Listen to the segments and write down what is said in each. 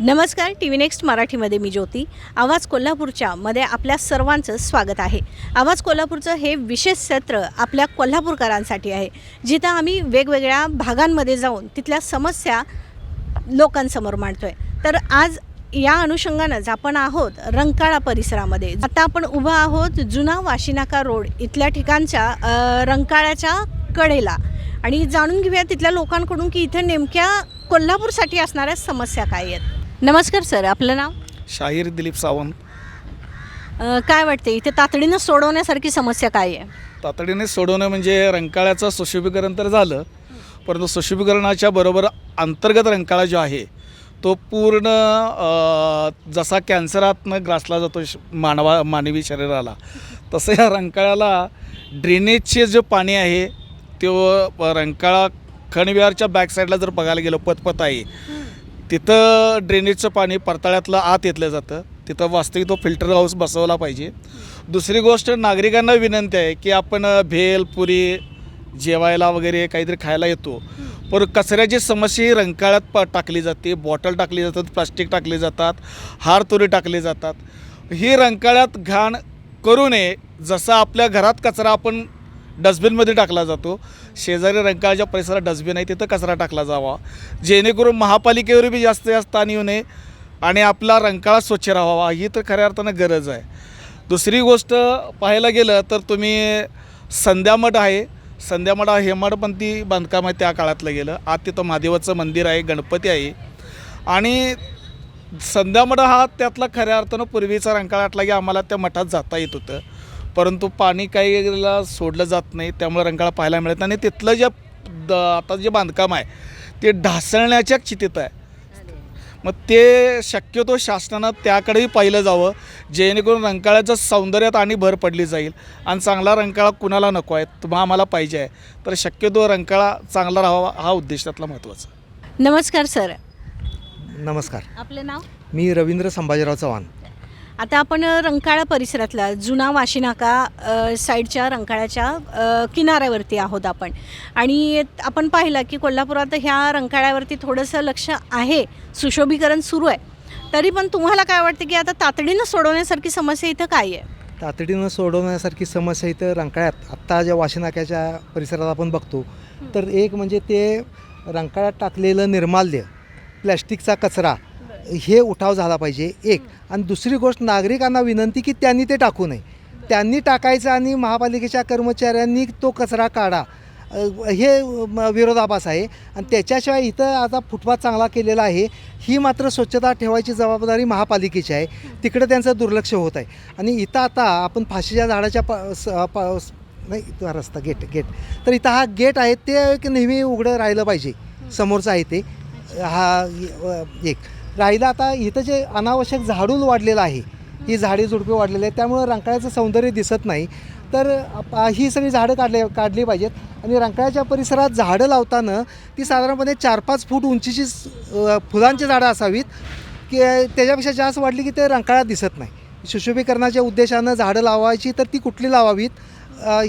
नमस्कार T V next मराठीमध्ये मी ज्योती. आवाज कोल्हापूरच्या मध्ये आपल्या सर्वांचं स्वागत आहे. आवाज कोल्हापूरचं हे विशेष सत्र आपल्या कोल्हापूरकरांसाठी आहे. जिथं आम्ही वेगवेगळ्या भागांमध्ये जाऊन तिथल्या समस्या लोकांसमोर मांडतोय. तर आज या अनुषंगानंच आपण आहोत रंकाळा परिसरामध्ये. आता आपण उभा आहोत जुना वाशिनाका रोड इथल्या ठिकाणच्या रंकाळ्याच्या कडेला. आणि जाणून घेऊया तिथल्या लोकांकडून की इथं नेमक्या कोल्हापूरसाठी असणाऱ्या समस्या काय आहेत. नमस्कार सर आपलं नाव? शाहीर दिलीप सावंत. अ, काय वाटते इथे तातडीनं सोडवण्यासारखी समस्या काय आहे? तातडीने सोडवणं म्हणजे रंकाळ्याचं सुशोभीकरण तर झालं परंतु सुशोभीकरणाच्या बरोबर अंतर्गत रंकाळा जो आहे तो पूर्ण अ, जसा कॅन्सरातनं ग्रासला जातो श- मानवा मानवी शरीराला तसं या रंकाळ्याला ड्रेनेजचे जे पाणी आहे तो रंकाळा खणविहारच्या बॅक साईडला जर बघायला गेलो पतपत आहे तिथं ड्रेनेजचं पाणी परताळ्यातलं आत येतलं जातं. तिथं वास्तविक तो फिल्टर हाऊस बसवला पाहिजे. दुसरी गोष्ट नागरिकांना विनंती आहे की आपण भेल पुरी जेवायला वगैरे काहीतरी खायला येतो. पण कचऱ्याची समस्या ही रंकाळ्यात प टाकली जाते. बॉटल टाकली जातात प्लास्टिक टाकले जातात हार तुरी टाकले जातात. ही रंकाळ्यात घाण करू नये. जसं आपल्या घरात कचरा आपण डस्टबिनमध्ये टाकला जातो. शेजारी रंकाळच्या परिसरात डस्टबिन आहे तिथं कचरा टाकला जावा. जेणेकरून महापालिकेवर बी जास्त जास्त ताण येऊ नये आणि आपला रंकाळा स्वच्छ राहावा. ही तर खऱ्या अर्थानं गरज आहे. दुसरी गोष्ट पाहायला गेलं तर तुम्ही संध्यामठ आहे. संध्यामठ हा हेमाडपंथी बांधकाम आहे त्या काळातलं गेलं. आत तिथं महादेवाचं मंदिर आहे गणपती आहे. आणि संध्यामठ हा त्यातला खऱ्या अर्थानं पूर्वीचा रंकाळा आटला की आम्हाला त्या मठात जाता येत होतं. परंतु पाणी काहीला सोडलं जात नाही त्यामुळे रंकाळा पाहायला मिळत नाही. आणि तिथलं जे द आता जे बांधकाम आहे ते ढासळण्याच्या चितीत आहे. मग ते शक्यतो शासनानं त्याकडेही पाहिलं जावं जेणेकरून रंकाळ्याचं सौंदर्यात आणि भर पडली जाईल. आणि चांगला रंकाळा कुणाला नको आहे तुम्हा आम्हाला पाहिजे आहे. तर शक्यतो रंकाळा चांगला राहावा हा उद्देश त्यातला महत्त्वाचा. नमस्कार सर. नमस्कार. आपलं नाव? मी रवींद्र संभाजीराव चव्हाण. आता आपण रंकाळा परिसरातला जुना वाशिनाका साईडच्या रंकाळ्याच्या किनाऱ्यावरती आहोत आपण. आणि आपण पाहिलं की कोल्हापुरात ह्या रंकाळ्यावरती थोडंसं लक्ष आहे सुशोभीकरण सुरू आहे. तरी पण तुम्हाला काय वाटतं की आता तातडीनं सोडवण्यासारखी समस्या इथं काय आहे? तातडीनं सोडवण्यासारखी समस्या इथं रंकाळ्यात आत्ता ज्या वाशिनाक्याच्या परिसरात आपण बघतो तर एक म्हणजे ते रंकाळ्यात टाकलेलं निर्माल्य प्लॅस्टिकचा कचरा हे उठाव झाला पाहिजे एक. आणि दुसरी गोष्ट नागरिकांना विनंती की त्यांनी ते टाकू नये. त्यांनी टाकायचं आणि महापालिकेच्या कर्मचाऱ्यांनी तो कचरा काढा. हे विरोधाभास आहे. आणि त्याच्याशिवाय इथं आता फुटपाथ चांगला केलेला आहे. ही मात्र स्वच्छता ठेवायची जबाबदारी महापालिकेची आहे. तिकडे त्यांचं दुर्लक्ष होत आहे. आणि इथं आता आपण फाशीच्या झाडाच्या प स- प- नाही रस्ता गेट गेट. तर इथं हा गेट आहे ते एक नेहमी उघडं राहिलं पाहिजे. समोरचं आहे ते. हा एक. राहिलं आता इथं जे अनावश्यक झाडूल वाढलेलं आहे ही झाडे झुडपे वाढलेली आहेत त्यामुळं रंकाळ्याचं सौंदर्य दिसत नाही. तर ही सगळी झाडं काढले काढली पाहिजेत. आणि रंकाळ्याच्या परिसरात झाडं लावताना ती साधारणपणे चार पाच फूट उंचीची फुलांची झाडं असावीत की त्याच्यापेक्षा जास्त वाढली की ते रंकाळ्यात दिसत नाही. सुशोभीकरणाच्या उद्देशानं झाडं लावायची तर ती कुठली लावावीत?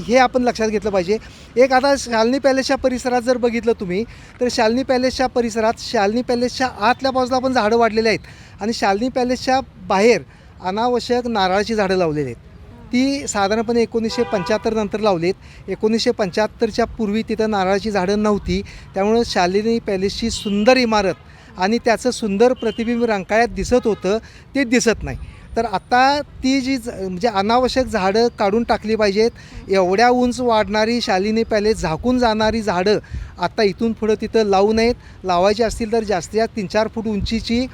हे आपण लक्षात घेतलं पाहिजे. एक आता शालिनी पॅलेसच्या परिसरात जर बघितलं तुम्ही तर शालिनी पॅलेसच्या परिसरात शालिनी पॅलेसच्या आतल्या बाजूला पण झाडं वाढलेली आहेत आणि शालिनी पॅलेसच्या बाहेर अनावश्यक नारळाची झाडं लावलेली आहेत. ती साधारणपणे एकोणीसशे पंच्याहत्तर नंतर लावलीत एकोणीसशे पंच्याहत्तरच्या पूर्वी तिथं नारळाची झाडं नव्हती. त्यामुळं शालिनी पॅलेसची सुंदर इमारत आणि त्याचं सुंदर प्रतिबिंब रंकाळ्यात दिसत होतं ते दिसत नाही. तर आता ती जी ज- म्हणजे अनावश्यक झाडं काढून टाकली पाहिजेत एवढ्या उंच वाढणारी शालिनी पॅलेस झाकून जाणारी झाडं आता इथून पुढं तिथं लावू नयेत. लावायची असतील तर जास्तीत जास्त तीन चार फूट उंचीची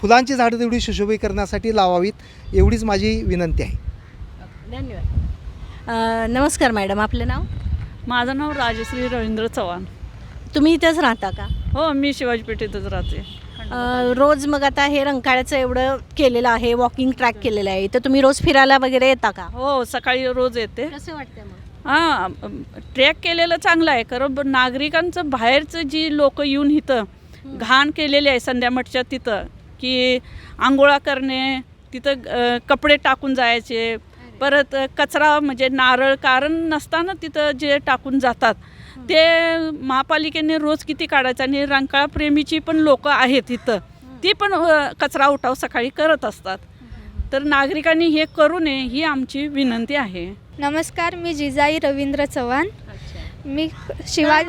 फुलांची झाडं तेवढी सुशोभीकरणासाठी लावावीत एवढीच माझी विनंती आहे. धन्यवाद. नमस्कार मॅडम आपलं नाव? माझं नाव राजश्री रवींद्र चव्हाण. तुम्ही इथंच राहता का? हो मी शिवाजी पेठेतच राहते. रोज मग आता हे रंकाळ्याचं एवढं केलेलं आहे वॉकिंग ट्रॅक केलेलं आहे. तर तुम्ही रोज फिरायला वगैरे येता का? हो सकाळी रोज येते. कसं वाटतं मग? हां ट्रॅक केलेलं चांगलं आहे कारण नागरिकांचं बाहेरचं जी लोक येऊन इथं घाण केलेली आहे संध्यामठच्या तिथं की आंघोळा करणे तिथं कपडे टाकून जायचे परत कचरा म्हणजे नारळ कारण नसताना तिथं जे टाकून जातात ते महापालिकेने रोज किती काढायचं आणि रंकाळा प्रेमीची पण लोक आहेत इथं ती पण कचरा उठाव सकाळी करत असतात. तर नागरिकांनी हे करू नये ही आमची विनंती आहे. नमस्कार मी जिजाई रवींद्र चव्हाण. मी शिवा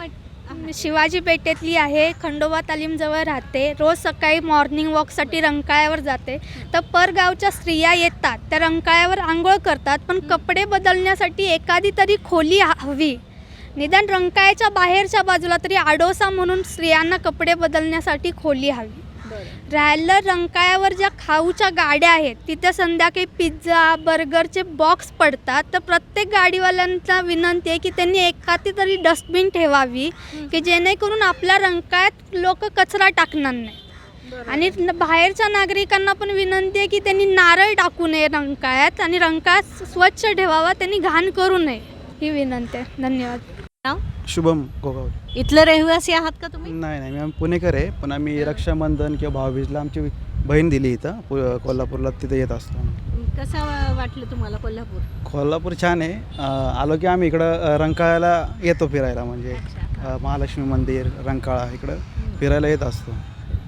शिवाजी पेठेतली आहे खंडोबा तालीमजवळ राहते रोज सकाळी मॉर्निंग वॉकसाठी रंकाळ्यावर जाते. तर परगावच्या स्त्रिया येतात त्या रंकाळ्यावर आंघोळ करतात पण कपडे बदलण्यासाठी एखादी तरी खोली हवी. निदान रंकाळ्याच्या बाहेरच्या बाजूला तरी आडोसा म्हणून स्त्रियांना कपडे बदलण्यासाठी खोली हवी. राहिलं रंकाळ्यावर ज्या खाऊच्या गाड्या आहेत तिथे संध्याकाळी पिझ्झा बर्गरचे बॉक्स पडतात. तर प्रत्येक गाडीवाल्यांचा विनंती आहे की त्यांनी एखादी तरी डस्टबिन ठेवावी की जेणेकरून आपल्या रंकाळ्यात लोक कचरा टाकणार नाही. आणि बाहेरच्या नागरिकांना पण विनंती आहे की त्यांनी नारळ टाकू नये रंकाळ्यात आणि रंकाळ्यात स्वच्छ ठेवावा त्यांनी घाण करू नये. ही विनंती आहे. धन्यवाद. नाव? शुभम गोगावले. इथलं रहिवासी आहात का तुम्ही? नाही नाही मी आम्ही पुणेकर आहे पण आम्ही रक्षाबंधन किंवा भाऊबीजला आमची बहीण दिली इथं पु- कोल्हापूरला तिथे येत असतो. आम्ही. कसं वा- वाटलं तुम्हाला कोल्हापूर? कोल्हापूर छान आहे. अं, आलो की आम्ही इकडं अं, रंकाळ्याला येतो फिरायला म्हणजे अं, महालक्ष्मी मंदिर रंकाळा इकडं फिरायला येत असतो.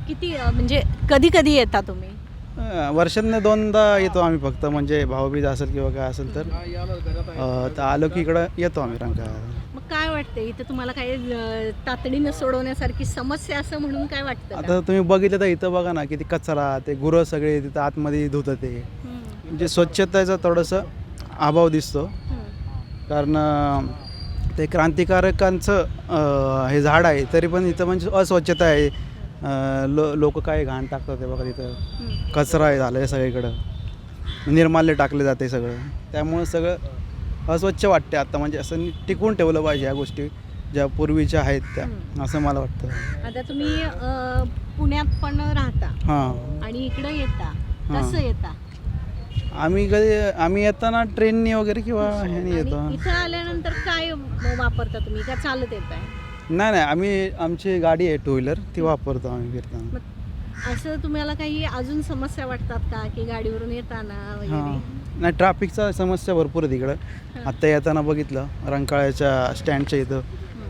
किती अ, म्हणजे कधी कधी येता तुम्ही? अं, वर्षातनं दोनदा येतो आम्ही फक्त म्हणजे भाऊबीज असेल किंवा काय असेल तर. अं, तर आलो की इकडं येतो आम्ही रंकाळ्याला. काय वाटतं इथं तुम्हाला काही तातडीनं सोडवण्यासारखी समस्या असं म्हणून काय वाटतं का? आता तुम्ही बघितलं तर इथं बघा ना किती कचरा ते गुरं सगळे तिथं आतमध्ये धुतं ते. हम्म, म्हणजे स्वच्छतेचा थोडंसं अभाव दिसतो. हम्म. कारण अं, ते क्रांतिकारकांचं अं, हे झाड आहे तरी पण इथं म्हणजे अस्वच्छता आहे. अं, लो लोक काय घाण टाकतात ते बघा तिथं. हम्म. कचरा आहे झालं आहे सगळीकडं. निर्माल्य टाकले जाते सगळं. त्यामुळं सगळं अस्वच्छ वाटते आता. म्हणजे असं नी- टिकवून ठेवलं पाहिजे ह्या गोष्टी ज्या पूर्वीच्या आहेत त्या असं मला वाटतं. आता तुम्ही पुण्यात पण राहता. हां. आणि इकडं येता. कसं येता? आम्ही कधी आम्ही येताना ट्रेननी वगैरे किंवा ह्यानी येतो. इथं आल्यानंतर काय वापरता तुम्ही? का चालत येताय? नाही नाही. आम्ही आमची गाडी आहे टू व्हीलर ती वापरतो आम्ही फिरताना. असं तुम्हाला काही अजून समस्या वाटतात का? की गाडीवरून येताना वगैरे? नाही ट्रॅफिकचा समस्या भरपूर आहे तिकडं. आत्ता येताना बघितलं रंकाळ्याच्या स्टँडच्या इथं.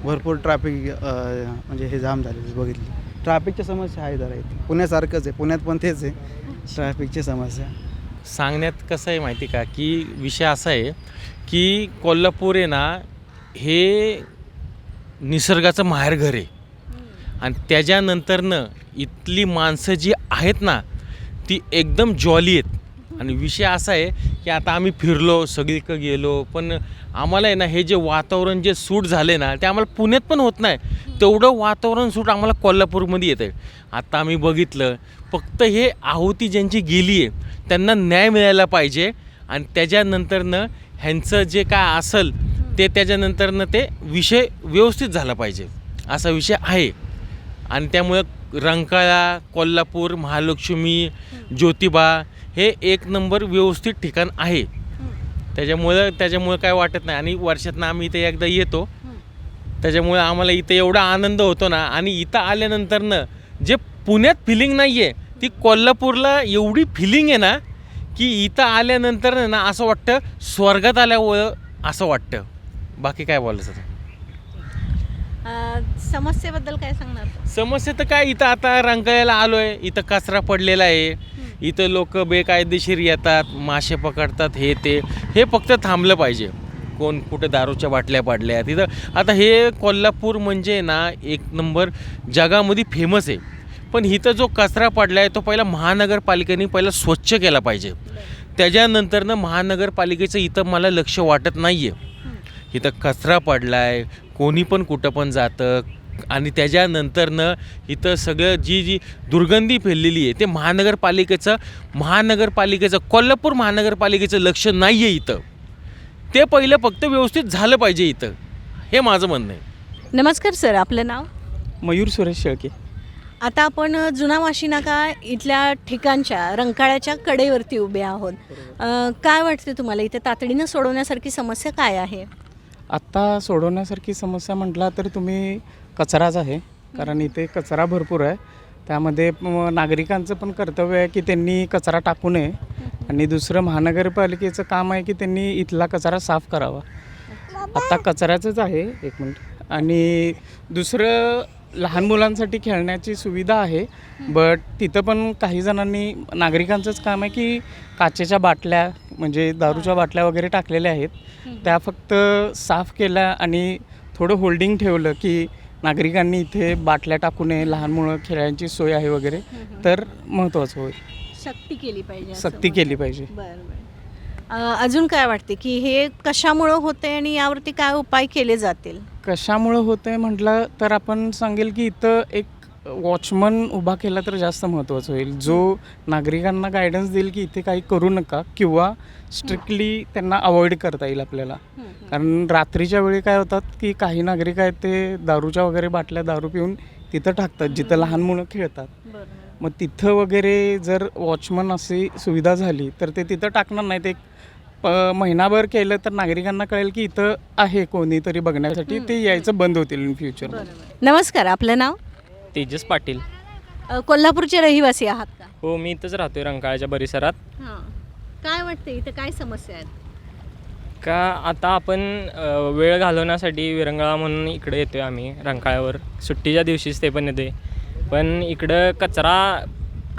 भरपूर ट्रॅफिक म्हणजे हे जाम झाले बघितली. ट्रॅफिकच्या समस्या आहे जरा इथे. पुण्यासारखंच आहे पुण्यात पण तेच आहे. ट्रॅफिकची समस्या. सांगण्यात कसं आहे माहिती का? की विषय असा आहे की कोल्हापूर आहे ना हे निसर्गाचं माहेरघर आहे. आणि त्याच्यानंतरनं इथली माणसं जी आहेत ना ती एकदम जॉली आहेत. आणि विषय असा आहे की आता आम्ही फिरलो सगळीकडे गेलो पण आम्हाला आहे ना हे जे वातावरण जे सूट झाले ना ते आम्हाला पुण्यात पण होत नाही. तेवढं वातावरण सूट आम्हाला कोल्हापूरमध्ये येतं आहे आत्ता आम्ही बघितलं फक्त हे आहुती ज्यांची गेली आहे त्यांना न्याय मिळायला पाहिजे आणि त्याच्यानंतरनं ह्यांचं जे काय असेल ते त्याच्यानंतरनं ते विषय व्यवस्थित झाला पाहिजे असा विषय आहे. आणि त्यामुळं रंकाळा कोल्हापूर महालक्ष्मी ज्योतिबा हे एक नंबर व्यवस्थित ठिकाण आहे. त्याच्यामुळं त्याच्यामुळं काय वाटत नाही. आणि वर्षातनं आम्ही इथे एकदा येतो. त्याच्यामुळे आम्हाला इथं एवढा आनंद होतो ना. आणि इथं आल्यानंतरनं जे पुण्यात फिलिंग नाही आहे ती कोल्हापूरला एवढी फिलिंग आहे ना की इथं आल्यानंतर ना असं वाटतं स्वर्गात आल्यावर असं वाटतं. बाकी काय बोलायचं समस्येबद्दल काय सांगणार? समस्या तर काय इथं आता रंकाळ्याला आलो आहे इथं कचरा पडलेला आहे. इथं लोक बेकायदेशीर येतात मासे पकडतात हे ते. हे फक्त थांबलं पाहिजे. कोण कुठे दारूच्या बाटल्या पडल्या. तिथं आता हे कोल्हापूर म्हणजे ना एक नंबर जगामध्ये फेमस आहे. पण इथं जो कचरा पडला आहे तो पहिला महानगरपालिकेने पहिला स्वच्छ केला पाहिजे. त्याच्यानंतरनं महानगरपालिकेचं इथं मला लक्ष वाटत नाही आहे इथं कचरा पडला आहे कोणी पण कुठं पण जातं आणि त्याच्यानंतरनं इथं सगळं जी जी दुर्गंधी फैललेली आहे ते महानगरपालिकेचं महानगरपालिकेचं कोल्हापूर महानगरपालिकेचं लक्ष नाही आहे इथं. ते पहिलं फक्त व्यवस्थित झालं पाहिजे इथं. हे माझं म्हणणं आहे. नमस्कार सर आपलं नाव? मयूर सुरेश शेळके. आता आपण जुना वाशी नाका इथल्या ठिकाणच्या रंकाळ्याच्या कडेवरती उभे आहोत. अ, काय वाटते तुम्हाला? इथे तातडीनं सोडवण्यासारखी समस्या काय आहे? आत्ता सोडवण्यासारखी समस्या म्हटला तर तुम्ही कचराच आहे. कारण इथे कचरा भरपूर आहे. त्यामध्ये नागरिकांचं पण कर्तव्य आहे की त्यांनी कचरा टाकू नये. आणि दुसरं महानगरपालिकेचं काम आहे की त्यांनी इथला कचरा साफ करावा. आत्ता कचऱ्याचंच आहे. एक मिनिट. आणि दुसरं लहान मुलांसाठी खेळण्याची सुविधा आहे. बट तिथं पण काही जणांनी नागरिकांचंच काम आहे की काचेच्या बाटल्या म्हणजे दारूच्या बाटल्या वगैरे टाकलेल्या आहेत. त्या फक्त साफ केल्या आणि थोडं होल्डिंग ठेवलं की नागरिकांनी इथे बाटल्या टाकू नये लहान मुलं खेळायची सोय आहे वगैरे तर महत्त्वाचं होईल. सक्ती केली पाहिजे असं सक्ती. केली पाहिजे. बरं बरं. अ, अजून काय वाटते की हे कशामुळं होते आणि यावरती काय उपाय केले जातील? कशामुळं होतं म्हटलं तर आपण सांगेल की इथं एक वॉचमन उभा केला तर जास्त महत्त्वाचं होईल. जो नागरिकांना गायडन्स देईल की इथे काही करू नका किंवा स्ट्रिक्टली त्यांना अवॉइड करता येईल आपल्याला. कारण रात्रीच्या वेळी काय होतात की काही नागरिक आहेत ते दारूच्या वगैरे बाटल्या दारू पिऊन तिथं टाकतात जिथं लहान मुलं खेळतात. मग तिथं वगैरे जर वॉचमन अशी सुविधा झाली तर ते तिथं टाकणार नाहीत. एक प महिनाभर केलं तर नागरिकांना कळेल की इथं आहे कोणीतरी बघण्यासाठी ते यायचं बंद होतील इन फ्युचर नमस्कार आपलं नाव? तेजस पाटील. अ, कोल्हापूरचे रहिवासी आहात का? हो मी इथंच राहतोय रंकाळ्याच्या परिसरात. हां. काय वाटते इथं काय समस्या आहेत? का आता आपण अ, वेळ घालवण्यासाठी विरंगळा म्हणून इकडे येतोय आम्ही रंकाळ्यावर. सुट्टीच्या दिवशीच ते पण येते पण इकडं कचरा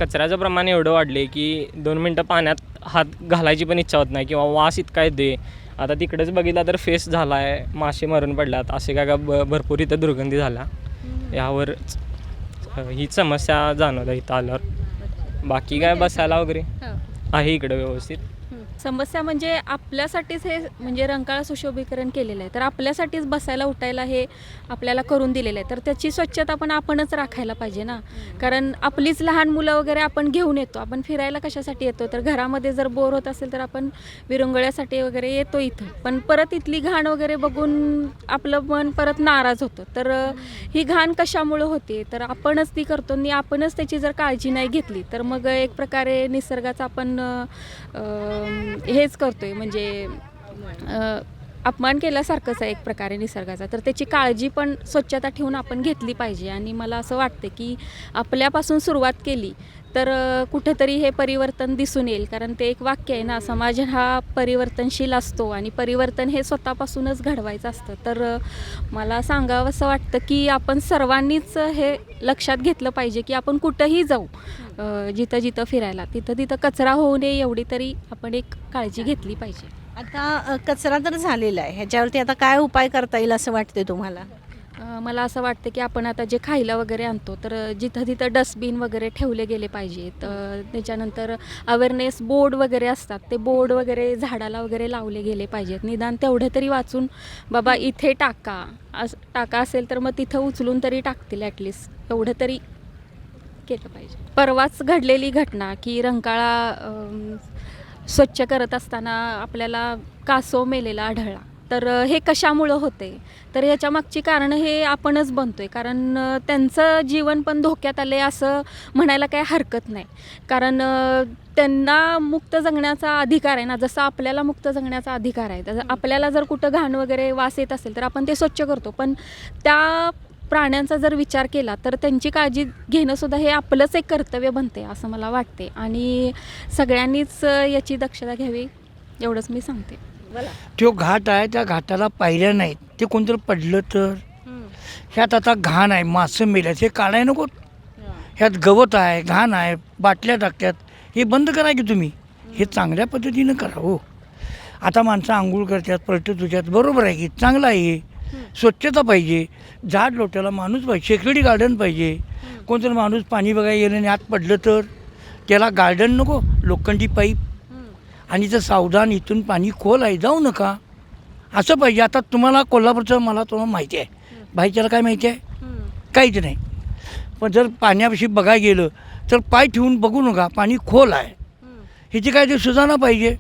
कचऱ्याचं प्रमाण एवढं वाढले की दोन मिनटं पाण्यात हात घालायची पण इच्छा होत नाही किंवा वास इतका येते आता तिकडेच बघितला तर फेस झाला आहे मासे मरून पडल्यात. असे काय का ब भरपूर इथं दुर्गंधी झाला यावर हीच समस्या जाणवतं इथं आल्यावर. बाकी काय बसायला वगैरे? आहे इकडं व्यवस्थित. समस्या म्हणजे आपल्यासाठीच हे म्हणजे रंकाळा सुशोभीकरण केलेलं आहे. तर आपल्यासाठीच बसायला उठायला हे आपल्याला करून दिलेलं आहे. तर त्याची स्वच्छता पण आपणच राखायला पाहिजे ना. कारण आपलीच लहान मुलं वगैरे आपण घेऊन येतो. आपण फिरायला कशासाठी येतो? तर घरामध्ये जर बोर होत असेल तर आपण विरंगुळ्यासाठी वगैरे येतो इथं. पण परत इथली घाण वगैरे बघून आपलं मन परत नाराज होतं. तर ही घाण कशामुळं होते? तर आपणच ती करतो आणि आपणच त्याची जर काळजी नाही घेतली तर मग एक प्रकारे निसर्गाचा आपण हेच करतो हेच करतोय. म्हणजे अपमान केल्यासारखंच आहे एक प्रकारे निसर्गाचा. तर त्याची काळजी पण स्वच्छता ठेवून आपण घेतली पाहिजे. आणि मला असं वाटतं की आपल्यापासून सुरुवात केली तर अ, कुठेतरी हे परिवर्तन दिसून येईल. कारण ते एक वाक्य आहे ना समाज हा परिवर्तनशील असतो आणि परिवर्तन हे स्वतःपासूनच घडवायचं असतं. तर मला सांगावं असं वाटतं की आपण सर्वांनीच हे लक्षात घेतलं पाहिजे की आपण कुठंही जाऊ जिथं जिथं फिरायला तिथं तिथं कचरा होऊ नये एवढी तरी आपण एक काळजी घेतली पाहिजे. आता अ, कचरा तर झालेला आहे. ह्याच्यावरती आता काय उपाय करता येईल असं वाटते तुम्हाला? अ, मला असं वाटतं की आपण आता जे खायला वगैरे आणतो तर जिथं तिथं डस्टबिन वगैरे ठेवले गेले पाहिजेत. अ, त्याच्यानंतर अवेअरनेस बोर्ड वगैरे असतात ते बोर्ड वगैरे झाडाला वगैरे लावले गेले पाहिजेत. निदान तेवढे तरी वाचून बाबा इथे टाका. अस टाका असेल तर मग तिथं उचलून तरी टाकतील ॲटलिस्ट एवढं तरी केलं पाहिजे. परवाच घडलेली घटना की रंकाळा अम, स्वच्छ करत असताना आपल्याला कासव मेलेला आढळला. तर हे कशामुळं होते? तर ह्याच्या मागची कारणं हे आपणच बनतोय. कारण अ, त्यांचं जीवन पण धोक्यात आले असं म्हणायला काही हरकत नाही. कारण त्यांना मुक्त जगण्याचा अधिकार आहे ना. जसं आपल्याला मुक्त जगण्याचा अधिकार आहे. तर आपल्याला जर कुठं घाण वगैरे वास येत असेल तर आपण ते स्वच्छ करतो. पण त्या प्राण्यांचा जर विचार केला तर त्यांची काळजी घेणं सुद्धा हे आपलंच एक कर्तव्य बनते असं मला वाटते. आणि सगळ्यांनीच याची दक्षता घ्यावी एवढंच मी सांगते. तो घाट आहे त्या घाटाला पायऱ्या नाहीत. ते कोणतरी पडलं तर. ह्यात आता घाण आहे मासं मेल्यात. हे काढाय नको. ह्यात गवत आहे घाण आहे बाटल्या टाकतात हे बंद करा की तुम्ही. हे चांगल्या पद्धतीनं करा हो. आता माणसं आंघोळ करतात पलटत होत्यात बरोबर आहे की चांगलं आहे हे. स्वच्छता पाहिजे झाड लोट्याला माणूस पाहिजे सेक्युरिटी गार्डन पाहिजे. कोणतरी माणूस पाणी बघायला गेलं आणि आत पडलं तर? त्याला गार्डन नको लोखंडी पाईप. आणि जर सावधान इथून पाणी खोल आहे जाऊ नका. असं पाहिजे. आता तुम्हाला कोल्हापूरचं मला तुम्हाला माहिती आहे. भाईच्याला काय माहिती आहे? काहीच नाही. पण जर पाण्याविषयी बघायला गेलं तर पाय ठेवून बघू नका. पाणी खोल आहे. ह्याची काय ते सुधारणा पाहिजे.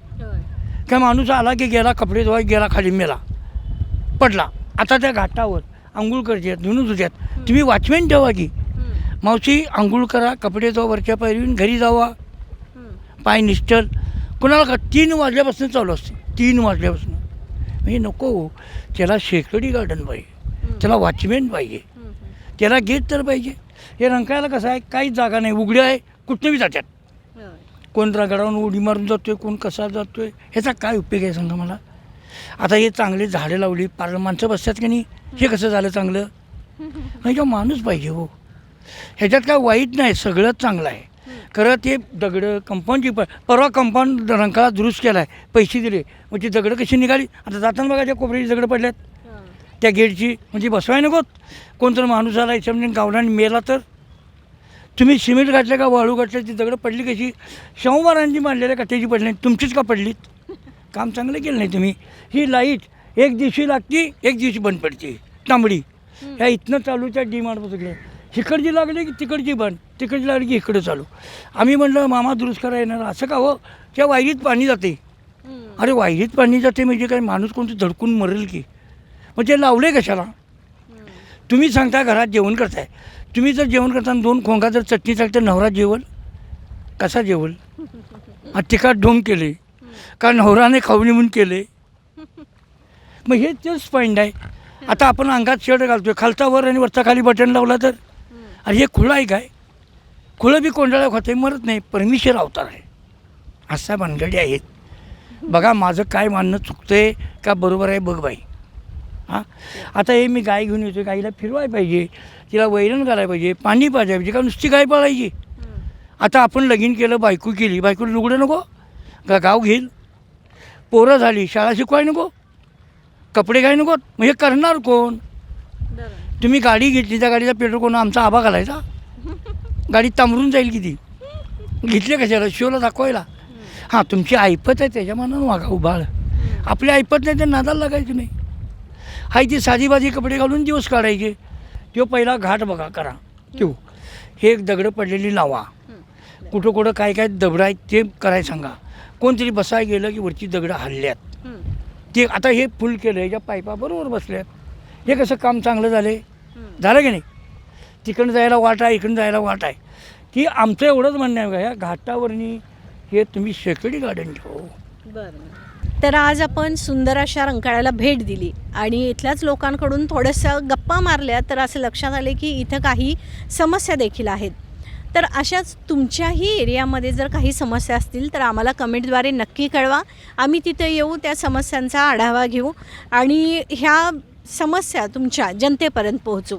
काय माणूस आला की गेला कपडे धुवाय गेला खाली मेला. पडला. आता त्या घाटावर आंघोळ करतात धुणं धुत्यात. तुम्ही वॉचमॅन ठेवा की. मावशी आंघोळ करा कपडे धुवा वरच्या पायरीन घरी जावा. पाय निश्चल. कुणाला का तीन वाजल्यापासून चालू असते? तीन वाजल्यापासून. म्हणजे नको हो. त्याला शेकडी गार्डन पाहिजे. त्याला वॉचमॅन पाहिजे. त्याला गेट तर पाहिजे. हे रंकायला कसं आहे? काहीच जागा नाही. उघड्या आहे. कुठनं बी जातात कोण रगडावून उडी मारून जातोय कोण कसा जातोय? ह्याचा काय उपयोग आहे सांगा मला? आता हे चांगले झाडं लावली पार माणसं बसतात की नाही? हे कसं झालं चांगलं? म्हणजे माणूस पाहिजे हो. ह्याच्यात काय वाईट नाही सगळंच चांगलं आहे. खरं ते दगडं कंपाऊंडची प परवा कंपाऊंड रंकाळा दुरुस्त केला आहे पैसे दिले. मग ती दगडं कशी निघाली? आता जाताना बघा त्या कोपऱ्याची दगडं पडल्यात. त्या गेटची. म्हणजे बसवाय नकोत. कोणतरी माणूस आला याच्यामध्ये गावडाने मेला तर. तुम्ही सिमेंट घातलं का वाळू घातलं ती दगडं पडली कशी? शाहू महाराजांची मांडलेल्या कथेची पडली तुमचीच का पडलीत? काम चांगलं केलं नाही तुम्ही. ही लाइट एक दिवशी लागती एक दिवशी बंद पडते. तांबडी. ह्या इथनं चालू त्या डिमांडपासून इकडची लागली की तिकडची बंद. तिकडची लागली की इकडं चालू. आम्ही म्हटलं मामा दुरुस्त करा येणार असं का हो? त्या वायरीत पाणी जाते. अरे वायरीत पाणी जाते म्हणजे काय? माणूस कोणतं धडकून मरेल की? मग ते लावले कशाला? तुम्ही सांगता घरात जेवण करताय. तुम्ही जर जेवण करताना दोन खोंगा जर चटणी टाकता नवरा जेवल? कसा जेवल? हा तिखट ढोंग केले. का नवराने खावणी म्हणून केले. मग हे तेच पॉईंट आहे. आता आपण अंगात शर्ट घालतोय. खालचा वर आणि वरचा खाली बटन लावला तर? अरे हे खुळं आहे काय? खुळं बी कोंडाळा होते मरत नाही. परमेश्वर अवतार आहे. असा भानगडी आहेत. बघा माझं काय मानणं चुकतंय का बरोबर आहे बघ बाई. हां? आता हे मी गाय घेऊन येतो गाईला फिरवाय पाहिजे. तिला वैरण घालायला पाहिजे. पाणी पाहिजे पाहिजे. का नुसती गाय पाळायची. आता आपण लगीन केलं बायको केली. बायको लुगडं नको. का गाव घेईल? पोरं झाली शाळा शिकवाय नको? कपडे काय नको? मग हे करणार कोण? तुम्ही गाडी घेतली त्या गाडीचा पेट्रोल कोण आमचा आबा घालायचा? गाडी तांबरून जाईल किती? घेतले कशाला? शोला दाखवायला. हां तुमची ऐपत आहे त्याच्या मनानं वागा उभाळ. आपली ऐपत नाही तर नादाला लागायची नाही. हाय ती साधीबाजी कपडे घालून दिवस काढायचे. तो पहिला घाट बघा करा. तो हे एक दगडं पडलेली लावा. कुठं कुठं काय काय आहेत ते करायला सांगा. कोणतरी बसाय गेलं की वरची दगडं हल्ल्यात. ते आता हे फुल केलं ह्याच्या पाईपा बरोबर बसल्यात. हे कसं काम चांगलं झाले झालं की नाही? तिकडं जायला वाट आहे इकडून जायला वाट आहे. की आमचं एवढंच म्हणणं आहे का ह्या घाटावरनी हे तुम्ही शेकडी गार्डन ठेव तर आज आपण सुंदर अशा रंकाळ्याला भेट दिली आणि इथल्याच लोकांकडून थोडंसं गप्पा मारल्या तर असं लक्षात आले की इथं काही समस्या देखील आहेत. तर अशाच तुमच्याही एरियामध्ये जर काही समस्या असतील तर आम्हाला कमेंटद्वारे नक्की कळवा. आम्ही तिथे येऊ त्या समस्यांचा आढावा घेऊ आणि ह्या समस्या तुमच्या जनतेपर्यंत पोहोचू.